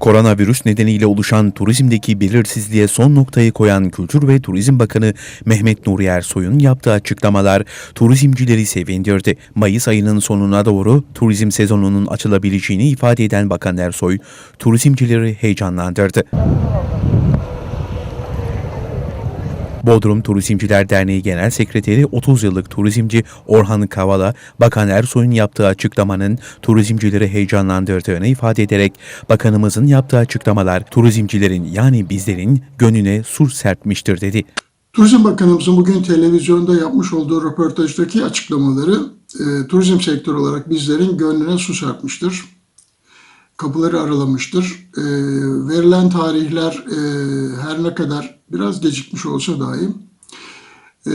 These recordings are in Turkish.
Koronavirüs nedeniyle oluşan turizmdeki belirsizliğe son noktayı koyan Kültür ve Turizm Bakanı Mehmet Nuri Ersoy'un yaptığı açıklamalar turizmcileri sevindirdi. Mayıs ayının sonuna doğru turizm sezonunun açılabileceğini ifade eden Bakan Ersoy, turizmcileri heyecanlandırdı. Bodrum Turizmciler Derneği Genel Sekreteri 30 yıllık turizmci Orhan Kavala, Bakan Ersoy'un yaptığı açıklamanın turizmcileri heyecanlandırdığını ifade ederek bakanımızın yaptığı açıklamalar turizmcilerin yani bizlerin gönlüne sur serpmiştir dedi. Turizm Bakanımızın bugün televizyonda yapmış olduğu röportajdaki açıklamaları e, turizm sektörü olarak bizlerin gönlüne su serpmiştir. Kapıları aralamıştır. E, verilen tarihler e, her ne kadar biraz gecikmiş olsa dahi e,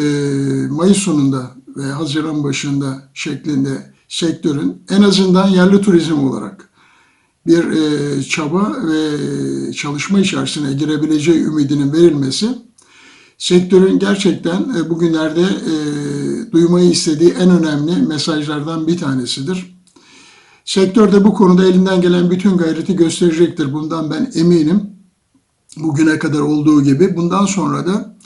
Mayıs sonunda ve Haziran başında şeklinde sektörün en azından yerli turizm olarak bir e, çaba ve çalışma içerisine girebileceği ümidinin verilmesi sektörün gerçekten e, bugünlerde e, duymayı istediği en önemli mesajlardan bir tanesidir. Sektör de bu konuda elinden gelen bütün gayreti gösterecektir. Bundan ben eminim. Bugüne kadar olduğu gibi bundan sonra da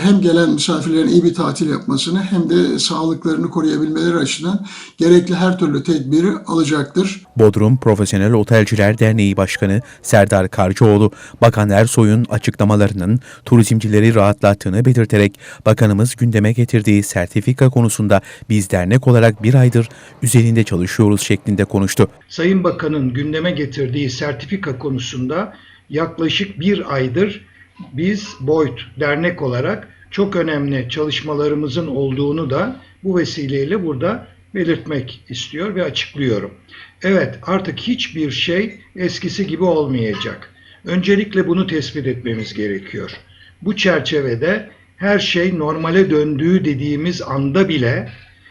hem gelen misafirlerin iyi bir tatil yapmasını hem de sağlıklarını koruyabilmeleri açısından gerekli her türlü tedbiri alacaktır. Bodrum Profesyonel Otelciler Derneği Başkanı Serdar Karcıoğlu, Bakan Ersoy'un açıklamalarının turizmcileri rahatlattığını belirterek bakanımız gündeme getirdiği sertifika konusunda biz dernek olarak bir aydır üzerinde çalışıyoruz şeklinde konuştu. Sayın Bakan'ın gündeme getirdiği sertifika konusunda yaklaşık bir aydır biz Boyd dernek olarak çok önemli çalışmalarımızın olduğunu da bu vesileyle burada belirtmek istiyor ve açıklıyorum. Evet artık hiçbir şey eskisi gibi olmayacak. Öncelikle bunu tespit etmemiz gerekiyor. Bu çerçevede her şey normale döndüğü dediğimiz anda bile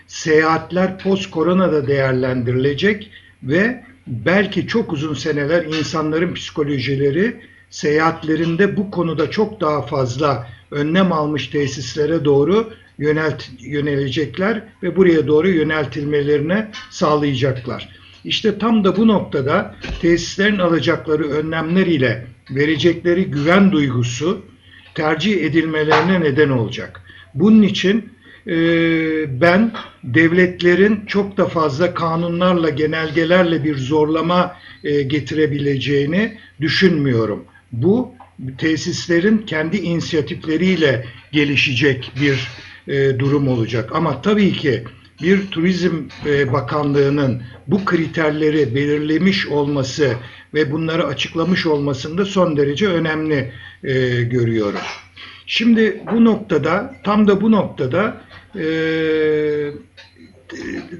seyahatler post koronada değerlendirilecek ve belki çok uzun seneler insanların psikolojileri seyahatlerinde bu konuda çok daha fazla önlem almış tesislere doğru yönelt, yönelecekler ve buraya doğru yöneltilmelerine sağlayacaklar. İşte tam da bu noktada tesislerin alacakları önlemler ile verecekleri güven duygusu tercih edilmelerine neden olacak. Bunun için e, ben devletlerin çok da fazla kanunlarla, genelgelerle bir zorlama e, getirebileceğini düşünmüyorum. Bu tesislerin kendi inisiyatifleriyle gelişecek bir e, durum olacak. Ama tabii ki bir Turizm e, Bakanlığı'nın bu kriterleri belirlemiş olması ve bunları açıklamış olmasında son derece önemli e, görüyorum. Şimdi bu noktada, tam da bu noktada e,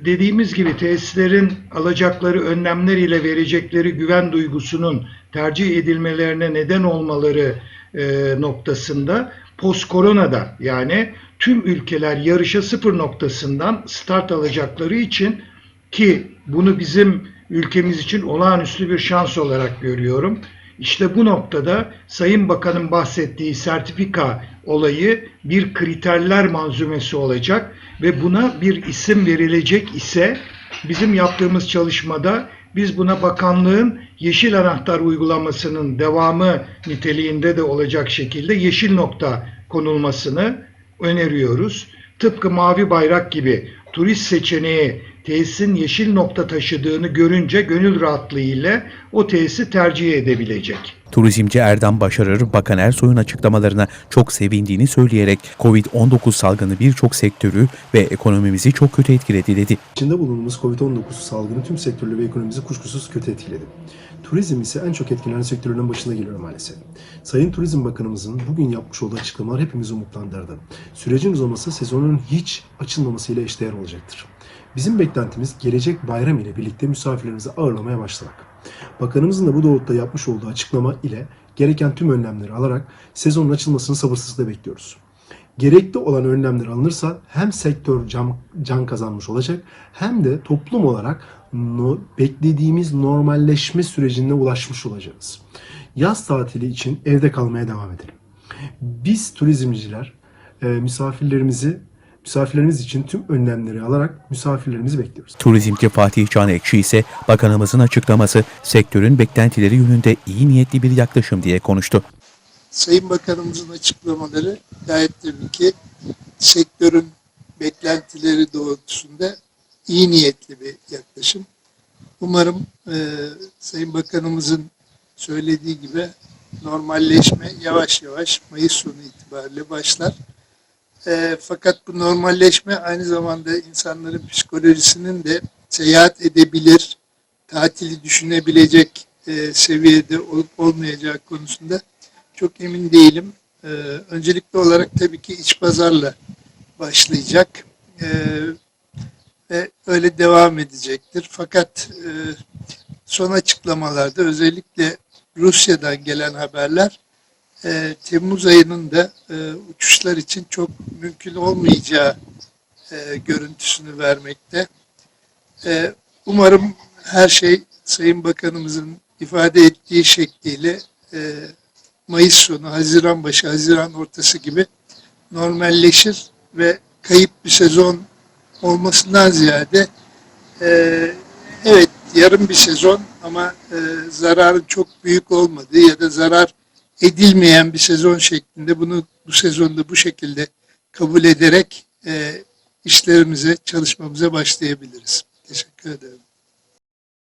dediğimiz gibi tesislerin alacakları önlemler ile verecekleri güven duygusunun tercih edilmelerine neden olmaları e, noktasında post koronada yani tüm ülkeler yarışa sıfır noktasından start alacakları için ki bunu bizim ülkemiz için olağanüstü bir şans olarak görüyorum. İşte bu noktada Sayın Bakan'ın bahsettiği sertifika olayı bir kriterler manzumesi olacak ve buna bir isim verilecek ise bizim yaptığımız çalışmada biz buna bakanlığın yeşil anahtar uygulamasının devamı niteliğinde de olacak şekilde yeşil nokta konulmasını öneriyoruz. Tıpkı mavi bayrak gibi turist seçeneği tesisin yeşil nokta taşıdığını görünce gönül rahatlığıyla o tesisi tercih edebilecek. Turizmci Erdem Başarır, Bakan Ersoy'un açıklamalarına çok sevindiğini söyleyerek COVID-19 salgını birçok sektörü ve ekonomimizi çok kötü etkiledi dedi. İçinde bulunduğumuz Covid-19 salgını tüm sektörleri ve ekonomimizi kuşkusuz kötü etkiledi. Turizm ise en çok etkilenen sektörlerin başında geliyor maalesef. Sayın Turizm Bakanımızın bugün yapmış olduğu açıklamalar hepimizi umutlandırdı. Sürecin uzaması sezonun hiç açılmamasıyla eşdeğer olacaktır. Bizim beklentimiz gelecek bayram ile birlikte misafirlerimizi ağırlamaya başlamak. Bakanımızın da bu doğrultuda yapmış olduğu açıklama ile gereken tüm önlemleri alarak sezonun açılmasını sabırsızlıkla bekliyoruz. Gerekli olan önlemler alınırsa hem sektör can, can kazanmış olacak hem de toplum olarak no, beklediğimiz normalleşme sürecine ulaşmış olacağız. Yaz tatili için evde kalmaya devam edelim. Biz turizmciler e, misafirlerimizi Misafirlerimiz için tüm önlemleri alarak misafirlerimizi bekliyoruz. Turizmci Fatih Can Ekşi ise bakanımızın açıklaması sektörün beklentileri yönünde iyi niyetli bir yaklaşım diye konuştu. Sayın Bakanımızın açıklamaları gayet tabii ki sektörün beklentileri doğrultusunda iyi niyetli bir yaklaşım. Umarım e, Sayın Bakanımızın söylediği gibi normalleşme yavaş yavaş Mayıs sonu itibariyle başlar. E, fakat bu normalleşme aynı zamanda insanların psikolojisinin de seyahat edebilir, tatili düşünebilecek e, seviyede olup olmayacağı konusunda çok emin değilim. Ee, öncelikli olarak tabii ki iç pazarla başlayacak Ee, ve öyle devam edecektir. Fakat e, son açıklamalarda özellikle Rusya'dan gelen haberler e, Temmuz ayının da e, uçuşlar için çok mümkün olmayacağı e, görüntüsünü vermekte. E, umarım her şey Sayın Bakanımızın ifade ettiği şekliyle e, Mayıs sonu, Haziran başı, Haziran ortası gibi normalleşir ve kayıp bir sezon olmasından ziyade e, evet yarım bir sezon ama e, zararın çok büyük olmadığı ya da zarar edilmeyen bir sezon şeklinde bunu bu sezonda bu şekilde kabul ederek e, işlerimize, çalışmamıza başlayabiliriz. Teşekkür ederim.